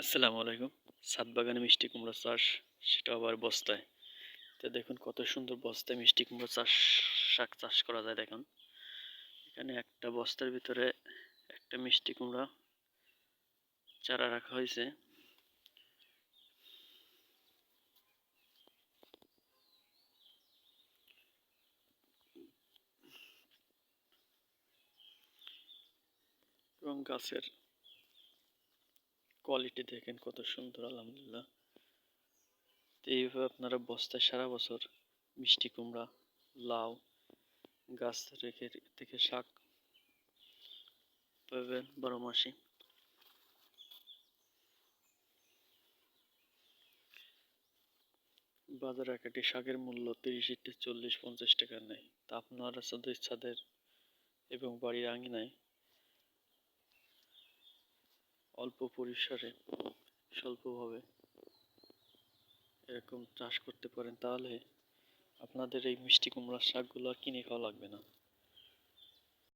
আসসালামু আলাইকুম। সাত বাগানে মিষ্টি কুমড়া চাষ, সেটা আবার বস্তায়। তো দেখুন কত সুন্দর বস্তায় মিষ্টি কুমড়া চাষ, শাক চাষ করা যায় দেখুন। এখানে একটা বস্তার ভিতরে একটা মিষ্টি কুমড়া চারা রাখা হয়েছে। এবং গাছের কোয়ালিটি দেখেন কত সুন্দর, আলহামদুলিল্লাহ। তো এইভাবে আপনারা বস্তায় সারা বছর মিষ্টি কুমড়া, লাউ, গাছ রেখে থেকে শাক পাবেন বারো মাসে। বাজারে এক একটি শাকের মূল্য তিরিশ চল্লিশ, পঞ্চাশ টাকা নেয় তা আপনারা শুধু ছাদের এবং বাড়ির আঙিনায় অল্প পরিসরে স্বল্পভাবে এরকম চাষ করতে পারেন, তাহলে আপনাদের এই মিষ্টি কুমড়ার শাকগুলো আর কিনে খাওয়া লাগবে না।